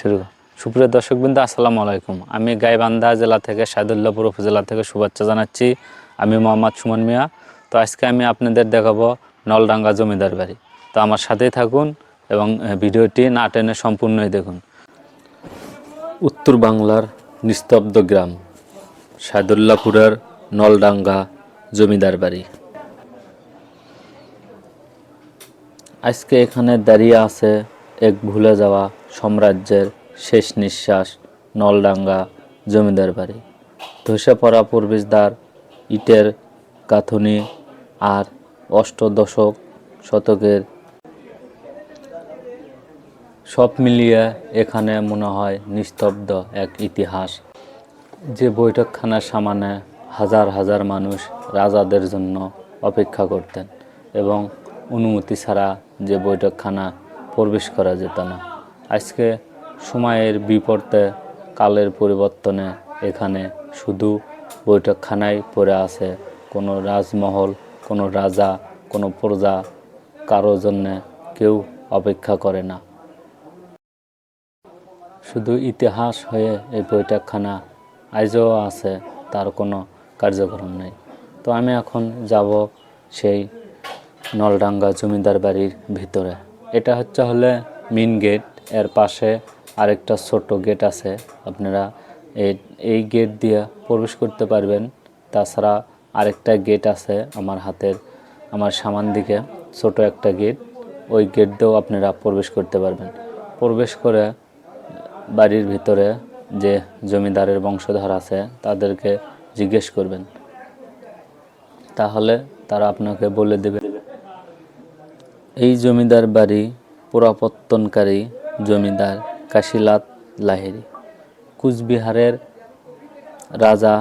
শুরু। সুপ্রিয় দর্শকবৃন্দ, আসসালামু আলাইকুম। আমি গাইবান্ধা জেলা থেকে সাদুল্লাপুর উপজেলা থেকে শুভেচ্ছা জানাচ্ছি। আমি মোহাম্মদ সুমন মিয়া। তো আজকে আমি আপনাদের দেখাবো নলডাঙ্গা জমিদার বাড়ি। তো আমার সাথেই থাকুন এবং ভিডিওটি না টেনে সম্পূর্ণই দেখুন। উত্তর বাংলার নিস্তব্ধ গ্রাম সাদুল্লাপুরের নলডাঙ্গা জমিদার বাড়ি। আজকে এখানে দাঁড়িয়ে আছে এক ভুলে যাওয়া সাম্রাজ্যের শেষ নিঃশ্বাস, নলডাঙ্গা জমিদার বাড়ি। ধসে পড়া প্রবেশদ্বার, ইটের গাঁথনি আর অষ্টদশক শতকের সব মিলিয়ে এখানে মনে হয় নিস্তব্ধ এক ইতিহাস। যে বৈঠকখানার সামনে হাজার হাজার মানুষ রাজাদের জন্য অপেক্ষা করতেন এবং অনুমতি ছাড়া যে বৈঠকখানা প্রবেশ করা যেত না। আজকে সময়ের বিপর্তে কালের পরিবর্তনে এখানে শুধু বৈঠকখানায় পড়ে আছে কোনো রাজমহল, কোনো রাজা, কোনো প্রজা কারও জন্যে কেউ অপেক্ষা করে না। শুধু ইতিহাস হয়ে এই বৈঠকখানা আজও আছে, তার কোনো কার্যক্রম নেই। তো আমি এখন যাব সেই নলডাঙ্গা জমিদার বাড়ির ভিতরে। এটা হচ্ছে হলে মেন গেট এর পাশে আরেকটা ছোট গেট আছে। আপনারা এই গেট দিয়ে প্রবেশ করতে পারবেন। তাছাড়া আরেকটা গেট আছে আমার হাতের, আমার সামান দিকে, ছোট একটা গেট ওই গেট দিয়েও আপনারা প্রবেশ করতে পারবেন। প্রবেশ করে বাড়ির ভিতরে যে জমিদারের বংশধর আছে, তাদেরকে জিজ্ঞেস করবেন। তাহলে তারা আপনাকে বলে দেবে। এই জমিদার বাড়ি পুরাপত্তনকারী জমিদার কাশিলাত লাহিড়ী। কুচবিহারের রাজা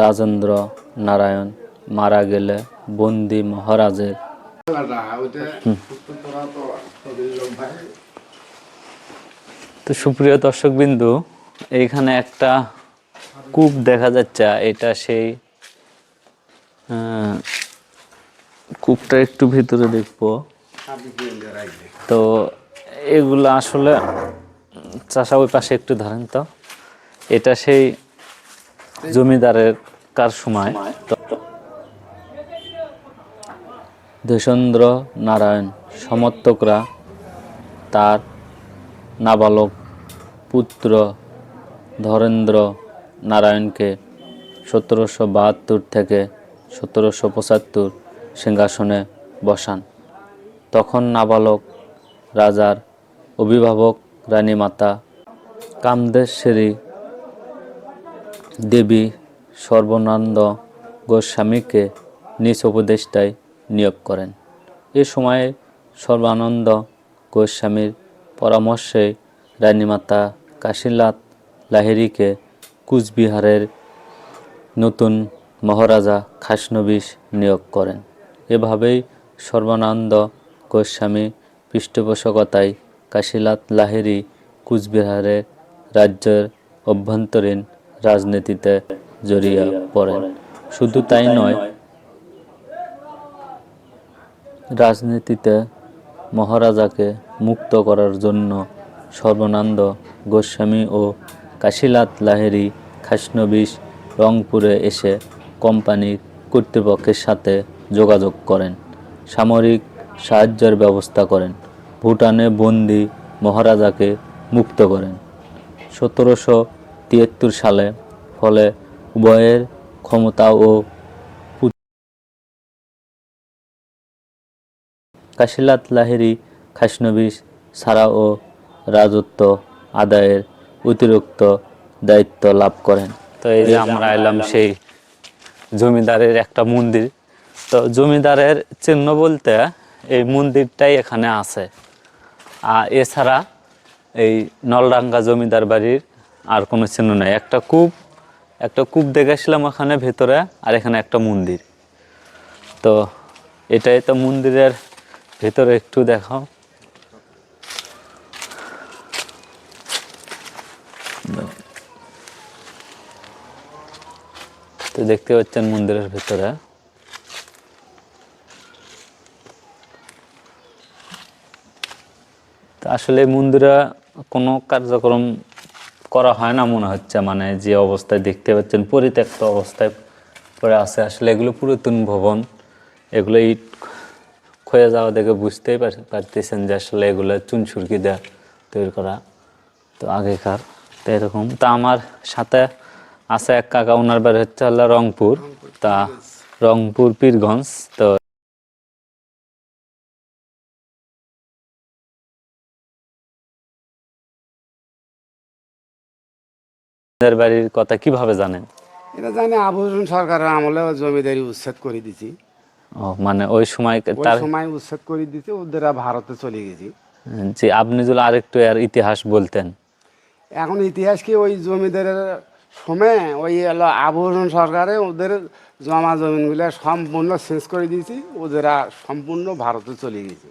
রাজেন্দ্র নারায়ণ মারা গেলে বন্দি মহারাজের তো সুপ্রিয় দর্শক বিন্দু এইখানে একটা কূপ দেখা যাচ্ছে, এটা সেই কূপটা একটু ভিতরে দেখব। তো এগুলো আসলে, চাষা ওই পাশে একটু ধরেন তো। এটা সেই জমিদারের কার সময়? দেশেন্দ্র নারায়ণ সমর্থকরা তার নাবালক পুত্র ধরেন্দ্র নারায়ণকে সতেরোশো বাহাত্তর থেকে সতেরোশো পঁচাত্তর সিংহাসনে বসান। তখন নাবালক রাজার অভিভাবক রানীমাতা কামদেশ্বরী দেবী সর্বনন্দ গোস্বামীকে নিজ উপদেষ্টায় নিয়োগ করেন। এ সময়ে সর্বানন্দ গোস্বামীর পরামর্শে রানীমাতা কাশীনাথ লাহিড়ীকে কুচবিহারের নতুন মহারাজা খাসনবিশ নিয়োগ করেন। এভাবেই সর্বানন্দ গোস্বামী পৃষ্ঠপোষকতায় কাশীনাথ লাহিড়ী কুচবিহারের রাজ্যের অভ্যন্তরীণ রাজনীতিতে জড়িয়ে পড়েন। শুধু তাই নয়, রাজনীতিতে মহারাজাকে মুক্ত করার জন্য সর্বানন্দ গোস্বামী ও কাশিলাত লাহিড়ী খাসনবিশ রংপুরে এসে কোম্পানির কর্তৃপক্ষের সাথে যোগাযোগ করেন। সামরিক সাহায্যের ব্যবস্থা করেন। ভুটানে বন্দি মহারাজাকে মুক্ত করেন। সতেরোশো তিয়াত্তর সালে, ফলে উভয়ের ক্ষমতা ও কাশিলাত লাহিড়ী খাসনবিশ ছাড়াও রাজত্ব আদায়ের অতিরিক্ত দায়িত্ব লাভ করেন। তো এই যে আমরা এলাম সেই জমিদারের একটা মন্দির। তো জমিদারের চিহ্ন বলতে এই মন্দিরটাই এখানে আছে। এছাড়া এই নলডাঙ্গা জমিদার বাড়ির আর কোনো চিহ্ন নেই। একটা কূপ একটা কূপ দেখেছিলাম ওখানে ভেতরে, আর এখানে একটা মন্দির। তো এটাই তো মন্দিরের ভেতরে একটু দেখাও। তো দেখতে পাচ্ছেন মন্দিরের ভেতরে। আসলে মন্দিরে কোনো কার্যক্রম করা হয় না মনে হচ্ছে মানে যে অবস্থায় দেখতে পাচ্ছেন পরিত্যক্ত অবস্থায় পড়ে আছে। আসলে এগুলো পুরাতন ভবন এগুলো ইট ক্ষয়ে যাওয়া দেখে বুঝতেই পারতেছেন যে আসলে এগুলো চুন সুরকি দেওয়া তৈরি করা তো আগেকার তো এরকম। তা আমার সাথে আছে এক কাকা ওনার বাড়ি হচ্ছে হলো রংপুর। তা রংপুর পীরগঞ্জ তো আপনাদের বাড়ির কথা কীভাবে জানেন? এটা জানি আবুজন সরকারের আমলে জমিদারি উচ্ছেদ করে দিছি। ও মানে ওই সময় তার সময় উচ্ছেদ করে দিতে ওদের ভারতে চলে গেছি। যে আপনি যদি আরেকটু এর ইতিহাস বলতেন। এখন ইতিহাস কি ওই জমিদারের সময়? ওই এলো আবুজন সরকারে ওদের জমা জমিনগুলো সম্পূর্ণ শেষ করে দিয়েছি ওদেরা সম্পূর্ণ ভারতে চলে গেছে।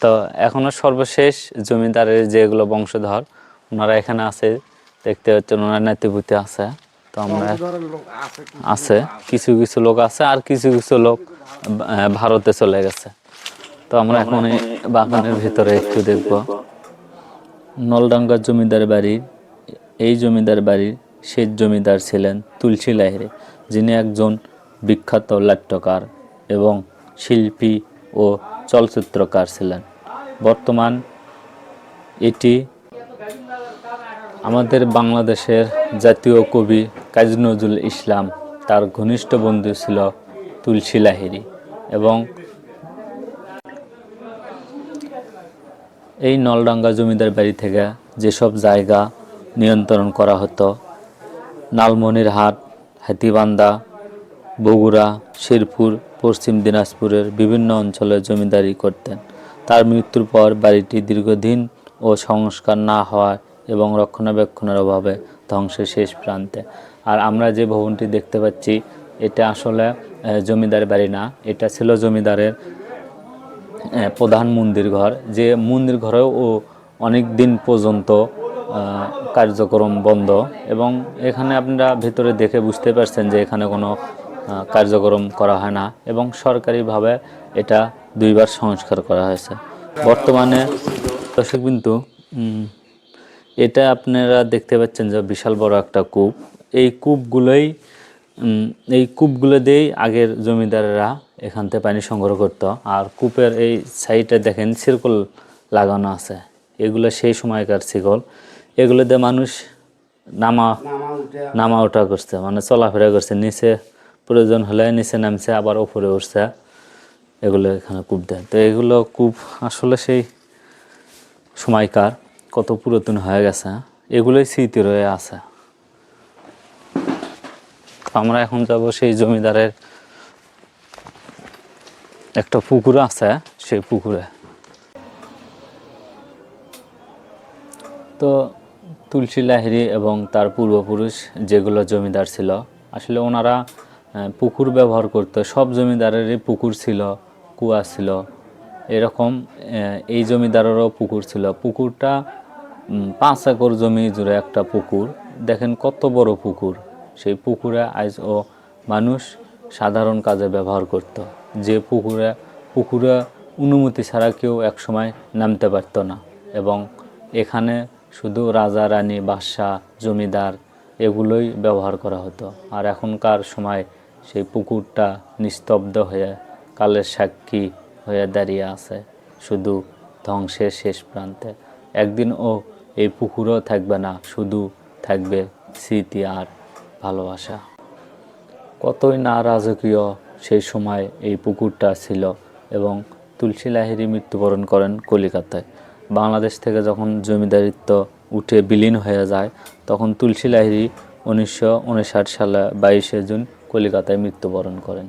তো এখনও সর্বশেষ জমিদারের যেগুলো বংশধর ওনারা এখানে আছে। দেখতে পাচ্ছেন ওনার নাতিপুতি আছে। তো আমরা আছে কিছু কিছু লোক আছে আর কিছু কিছু লোক ভারতে চলে গেছে। তো আমরা এখন বাগানের ভিতরে একটু দেখব। নলডাঙ্গা জমিদার বাড়ির এই জমিদার বাড়ির শেষ জমিদার ছিলেন তুলসী লাহিড়ী যিনি একজন বিখ্যাত নাট্যকার এবং শিল্পী ও চলচ্চিত্রকার ছিলেন। বর্তমান এটি আমাদের বাংলাদেশের জাতীয় কবি কাজী নজরুল ইসলাম, তার ঘনিষ্ঠ বন্ধু ছিল তুলসী লাহিড়ী এবং এই নলডাঙ্গা জমিদার বাড়ি থেকে যেসব জায়গা নিয়ন্ত্রণ করা হতো, নালমনিরহাট, হাতিবান্ধা, বগুড়া, শেরপুর, পশ্চিম দিনাজপুরের বিভিন্ন অঞ্চলে জমিদারি করতেন। তার মৃত্যুর পর বাড়িটি দীর্ঘদিন ও সংস্কার না হওয়ায় এবং রক্ষণাবেক্ষণের অভাবে ধ্বংসের শেষ প্রান্তে। আর আমরা যে ভবনটি দেখতে পাচ্ছি, এটা আসলে জমিদার বাড়ি না, এটা ছিল জমিদারের প্রধান মন্দির ঘর। যে মন্দির ঘরেও অনেক দিন পর্যন্ত কার্যক্রম বন্ধ এবং এখানে আপনারা ভেতরে দেখে বুঝতে পারছেন যে এখানে কোনো কার্যক্রম করা হয় না এবং সরকারিভাবে এটা দুইবার সংস্কার করা হয়েছে। বর্তমানে দর্শক কিন্তু এটা আপনারা দেখতে পাচ্ছেন যে বিশাল বড় একটা কূপ। এই কূপগুলোই এই কূপগুলো দিয়েই আগের জমিদারেরা এখান থেকে পানি সংগ্রহ করতো। আর কূপের এই সাইডে দেখেন সিরকল লাগানো আছে। এগুলো সেই সময়কার শিকল এগুলো দিয়ে মানুষ নামা নামা ওঠা করছে মানে চলাফেরা করছে। নিচে প্রয়োজন হলে নিচে নামছে, আবার ওপরে উঠছে। এগুলো এখানে কূপ দেয়। তো এগুলো কূপ আসলে সেই সময়কার। কত পুরাতন হয়ে গেছে, এগুলোই স্মৃতি রয়ে আছে। আমরা এখন যাব সেই জমিদারের একটা পুকুর আছে, সেই পুকুরে। তো তুলসী লাহিড়ী এবং তার পূর্বপুরুষ যেগুলো জমিদার ছিল, আসলে ওনারা পুকুর ব্যবহার করতো। সব জমিদারেরই পুকুর ছিল, কুয়া ছিল। এরকম এই জমিদারেরও পুকুর ছিল। পুকুরটা পাঁচ একর জমি জুড়ে একটা পুকুর। দেখেন কত বড় পুকুর। সেই পুকুরে আজ ও মানুষ সাধারণ কাজে ব্যবহার করত। যে পুকুরে পুকুরে অনুমতি ছাড়া কেউ একসময় নামতে পারতো না এবং এখানে শুধু রাজা, রানী, বাদশাহ, জমিদার এগুলোই ব্যবহার করা হতো। আর এখনকার সময় সেই পুকুরটা নিস্তব্ধ হয়ে কালের সাক্ষী হয়ে দাঁড়িয়ে আছে। শুধু ধ্বংসের শেষ প্রান্তে। একদিন ও এই পুকুরও থাকবে না, শুধু থাকবে স্মৃতি আর ভালোবাসা। কতই না রাজকীয় সেই সময় এই পুকুরটা ছিল এবং তুলসী লাহিড়ী মৃত্যুবরণ করেন কলিকাতায়। বাংলাদেশ থেকে যখন জমিদারিত্ব উঠে বিলীন হয়ে যায়, তখন তুলসী লাহিড়ী উনিশশো সালে বাইশে জুন কলিকাতায় মৃত্যুবরণ করেন।